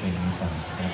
เป็นนิสัยครั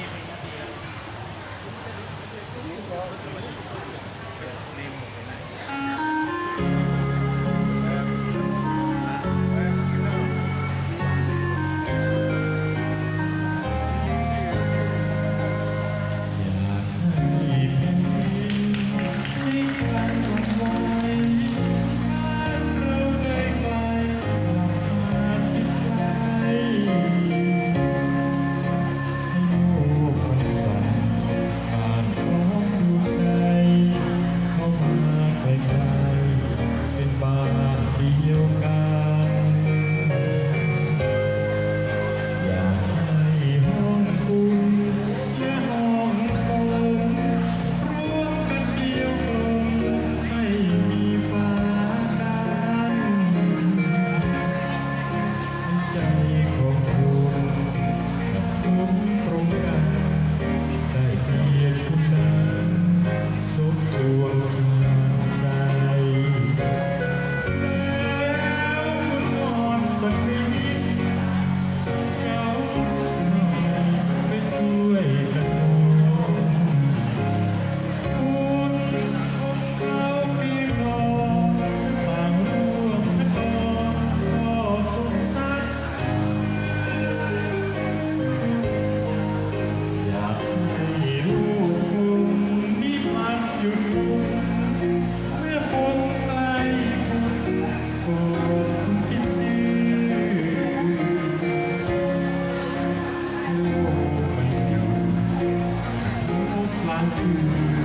one, two.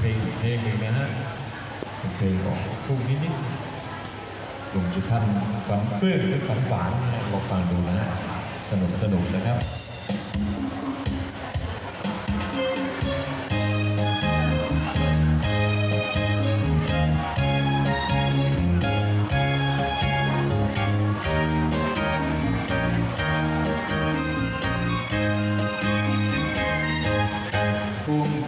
เพลงอีกเพลงหนึ่งนะฮะเพลงของพุ่งนิดนิดหลวงมจุดพันฝันเฟื่องหรือฝันหวานลองฟังดูนะฮะสนุกสนุกนะครับภูมิ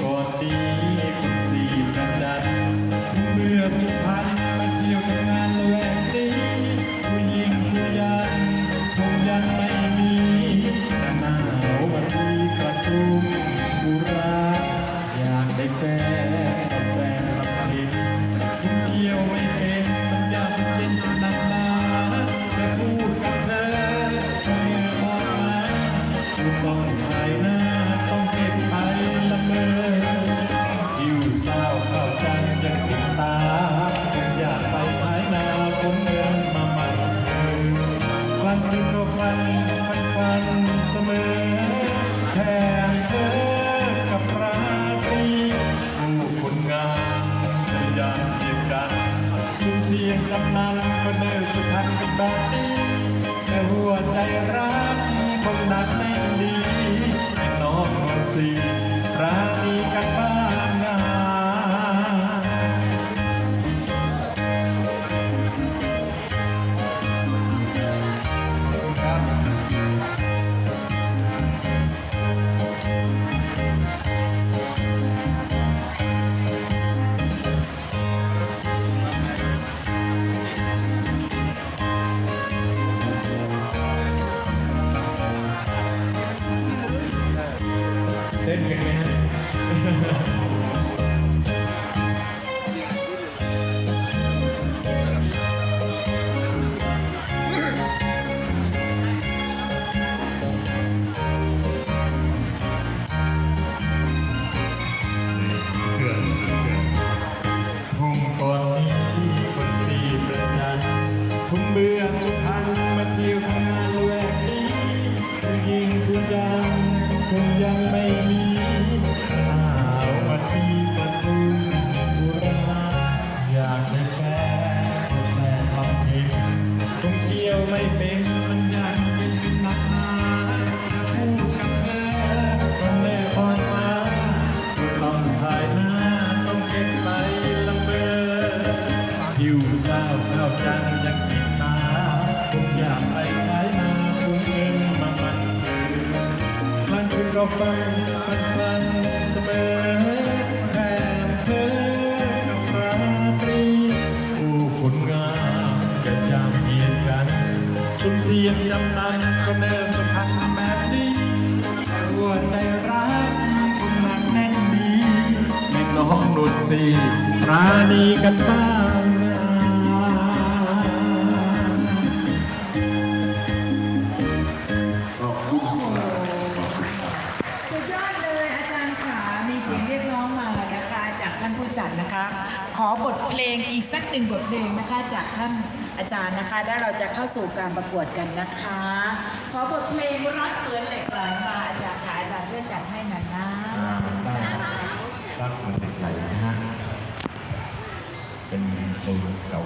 ต้องหายนาต้องเก็บไปละเมออยู่เศร้าข้าใจยังติดตายังอยากไปหายหน้าผมเงินมาใหม่วันคืนก็ฝันฝันฝันเสมอแทนเธอกับราตรีผู้คนงามพยยามเยียดกันจุดเทียนกำนันก็เนิ่นสุพรรณเป็นแบบนี้แต่หัวใจร้า บังดักแม่นดีแม่น้อนมันสีราณีกันบ้า เราฟังฟันฟันเสมอแค่เธอกับราตรีโอ้คนงามจะยามเกียดกันสุมเสียงจำนันก็เนิ่มสัมพันธ์แบบนี้แต่รวดได้รักคนหนักแน่นดีแม่น้องนุ่นสีปราณีกันบ้า อบทเพลงอีกสักหนึ่งบทเพลงนะคะ จากท่านอาจารย์นะคะ แล้วเราจะเข้าสู่การประกวดกันนะคะ ขอบทเพลงรักเหมือนเหล็กไหลมาอาจารย์ค่ะอาจารย์ช่วยจัดให้หน่อยนะรักเหมือนเด็กไหลนะฮะเป็นเพลงเก่า